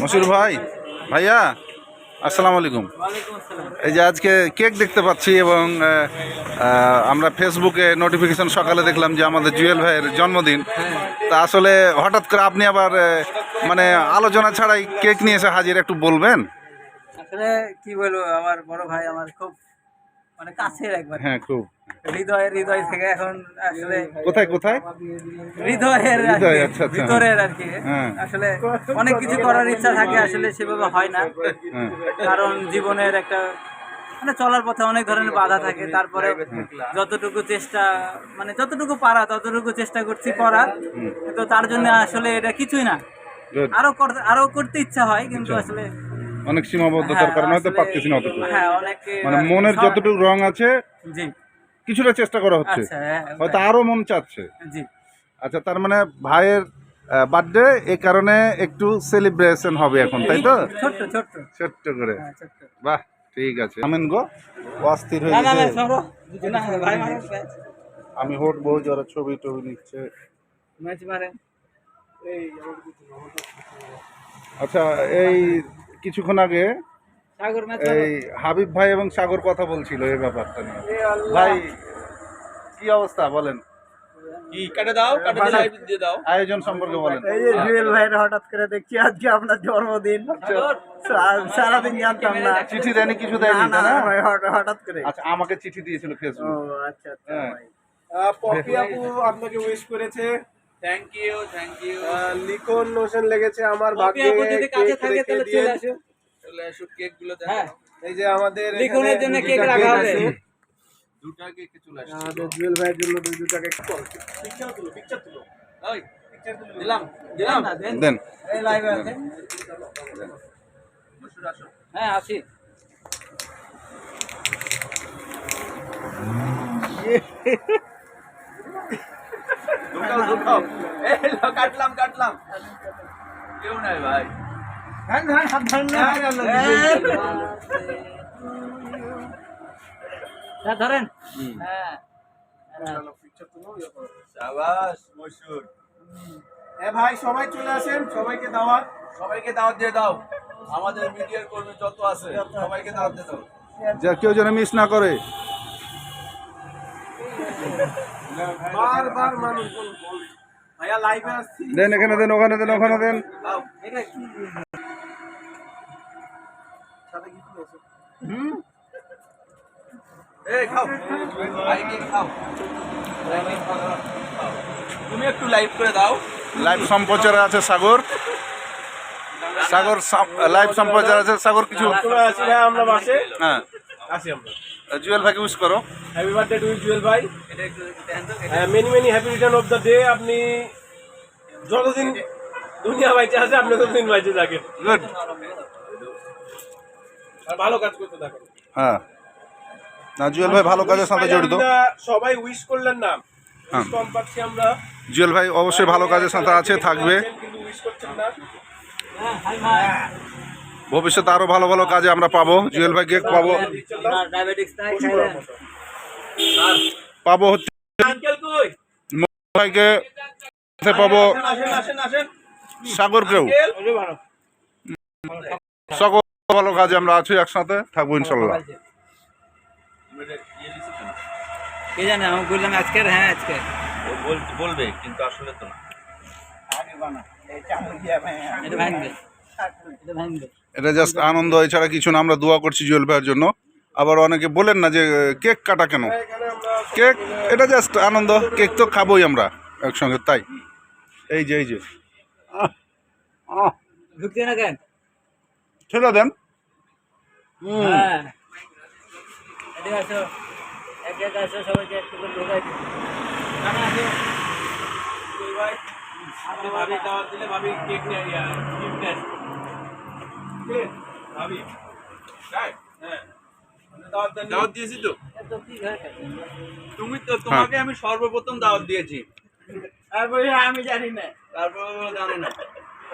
মশুর ভাই ভাইয়া আসসালামু আলাইকুম। এই যে আজকে কেক দেখতে পাচ্ছি এবং আমরা ফেসবুকে নোটিফিকেশন সকালে দেখলাম যে আমাদের জুয়েল ভাইয়ের জন্মদিন। তা আসলে হঠাৎ করে আপনি আবার মানে আলোচনা ছাড়াই কেক নিয়ে এসে হাজির একটু বলবেন? আসলে কি বলব আমার বড় ভাই আমার খুব মানে কাছের একবার। হ্যাঁ খুব। হৃদয়ের হৃদয় থেকে এখন আসলে কোথায় কোথায়? হৃদয়ের আর হৃদয়, কি, আচ্ছা, আচ্ছা। ভিতরের আর কি। হ্যাঁ। আসলে অনেক কিছু করার ইচ্ছা থাকে আসলে সেভাবে হয় না। হ্যাঁ। কারণ জীবনের একটা মানে চলার পথে অনেক ধরনের বাধা থাকে। তারপরে যতটুকু চেষ্টা মানে যতটুকু পারা ততটুকু চেষ্টা করছি করার। তো তার জন্য আসলে এটা কিছুই না। আরও করতে আরও করতে ইচ্ছা হয় কিন্তু আসলে অনেক সীমাবদ্ধতার হ্যাঁ, কারণে হয়তো পারতেছি না অতটুকু। হ্যাঁ মানে মনের যতটুকু রং আছে কিছুটা চেষ্টা করা হচ্ছে। আচ্ছা হ্যাঁ হয়তো আরও মন চাচ্ছে। আচ্ছা তার মানে ভাইয়ের বার্থডে এই কারণে একটু সেলিব্রেশন হবে এখন তাই তো? ছোট্ট করে। বাহ ঠিক আছে। আমেন গো অস্থির হয়ে গেছে। আমি হোট বউ যারা ছবি টবি নিচ্ছে। আচ্ছা এই কিছুক্ষণ আগে এই হাবিব ভাই এবং সাগর কথা বলছিল এই ব্যাপারটা নিয়ে। ভাই কি অবস্থা বলেন? কি কাটে দাও কাটে দিয়ে লাইভ দিয়ে দাও। আয়োজন সম্পর্কে বলেন। এই যে জুয়েল ভাইয়ের হঠাৎ করে দেখছি আজকে আপনার জন্মদিন। সারাদিন জানতাম না। চিঠি দেয়নি কিছু দেয়নি হঠাৎ- হঠাৎ করে। আচ্ছা আমাকে চিঠি দিয়েছিল ও ফেসবুক আচ্ছা আচ্ছা হ্যাঁ। ভাই। পপি আপু আপনাকে উইশ করেছে। থ্যাংক ইউ থ্যাংক ইউ লিখন লোশন লেগেছে আমার ভাগ্যে যদি কাছে থাকে তাহলে চলে আসো। চলে আসো কেকগুলো হ্যাঁ এই যে আমাদের লিখনের জন্য কেক রাখা হবে। আছে। দুটা কেক চলে আসছে আমাদের জুয়েল ভাইয়ের জন্য দুই দুটা কেক পিকচার তুলো পিকচার তুলো। ওই দিলাম দিলাম। দেন। এই লাইভে আছে। মশুর আসো। হ্যাঁ আসি ঢুকাও ঢুকাও। এই কাটলাম কাটলাম। কেউ নাই ভাই। হ্যাঁ ধরেন। হ্যাঁ। ইয়ে ভাই সবাই চলে আসেন সবাইকে দাওয়াত। সবাইকে দাওয়াত দিয়ে দাও। আমাদের মিডিয়ার কর্মী যত আছে সবাইকে দাওয়াত দিয়ে দাও। যা কেউ যেন মিস না করে। বারবার মানুষ বলে, ভাইয়া লাইভে আসছি। দেন এখানে দেন ওখানে দেন ওখানে দেন। এটা কি? সাথে কি কি আছে? এই খাও। ভাই ভাই। তুমি একটু লাইভ করে দাও। লাইভ সম্প্রচারে আছে সাগর। সাগর লাইভ সম্প্রচার আছে সাগর কিছু ভাই আমরা বাসে। হ্যাঁ। আসি আমরা। জুয়েল ভাইকে উইশ করো। হ্যাপি বার্থডে টু জুয়েল ভাই। Many many happy return of the day আপনি যতদিন দুনিয়া বাইচে আছে আপনি ততদিন বাইচে থাকেন। গুড আর ভালো কাজ করতে থাকেন। হ্যাঁ। না জুয়েল ভাই ভালো কাজের সাথে জড়িত। সবাই উইশ করলেন না। হ্যাঁ। আমরা। জুয়েল ভাই অবশ্যই ভালো কাজের সাথে আছে থাকবে। কিন্তু উইশ করছেন না। হ্যাঁ হাই ভাই ভবিষ্যতে আরও ভালো ভালো কাজে আমরা পাবো। জুয়েল ভাইকে পাবো। পাবো হচ্ছে আঙ্কেল ভাইকে পাবো সাগরকেও সকল ভালো কাজে আমরা আছি একসাথে থাকব ইনশাল্লাহ। কে জানে আমি বললাম আজকের হ্যাঁ আজকে। বলবে কিন্তু আসলে তো এটা ভাঙবে এটা ভাঙবে। এটা জাস্ট আনন্দ এছাড়া কিছু না আমরা দোয়া করছি জুয়েল ভাইয়ের জন্য। আবার অনেকে বলেন না যে কেক কাটা কেন? কেক এটা জাস্ট আনন্দ কেক তো খাবোই আমরা একসঙ্গে তাই। এই যে এই যে। না কেন? ঠেলে দেন। হুম, হ্যাঁ। ভাবি দাওয়াত দিলে ভাবি কেক নিয়ে? ভাবি। দাওয়াত দিয়েছি তো। তুমি তো তোমাকে আমি সর্বপ্রথম দাওয়াত দিয়েছি। তারপরে আমি জানি না। তারপর ও না।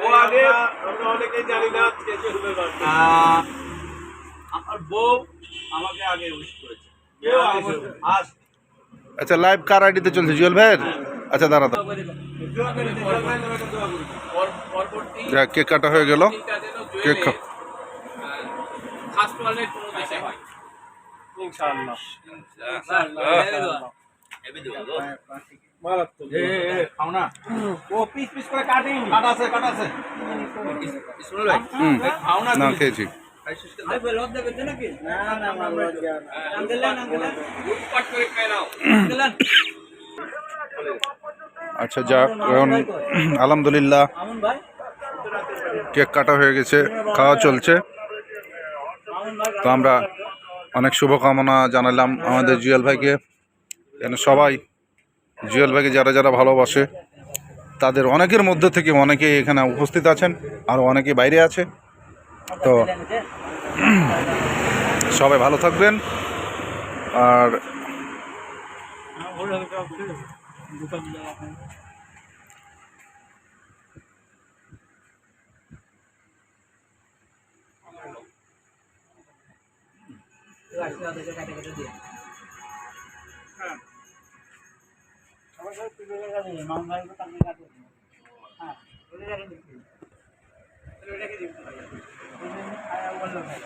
ও ও আগে আগে আমরা অনেকেই জানি না আমার বউ আমাকে আগে উইশ করেছে। কেউ আস আচ্ছা লাইভ কার আইডিতে চলছে? জুয়েল ভাইয়ের? আচ্ছা দাঁড়া কেক কাটা হয়ে গেল। কেক ইনশাআল্লাহ। ও পিস পিস করে কাটিং। কাটা আছে কাটা আছে। ভাই খাও না না খেয়েছি। আচ্ছা যাক এখন আলহামদুলিল্লাহ কেক কাটা হয়ে গেছে খাওয়া চলছে। তো আমরা অনেক শুভকামনা জানালাম আমাদের জুয়েল ভাইকে। যেন সবাই জুয়েল ভাইকে যারা যারা ভালোবাসে, তাদের অনেকের মধ্যে থেকে অনেকেই এখানে উপস্থিত আছেন আর অনেকে বাইরে আছে। তো সবাই ভালো থাকবেন। আর মামুন ভাই কাটে কাটে হ্যাঁ। ওটা রেখে দিচ্ছি ওটা রেখে দিচ্ছি আয়া বলল ভাই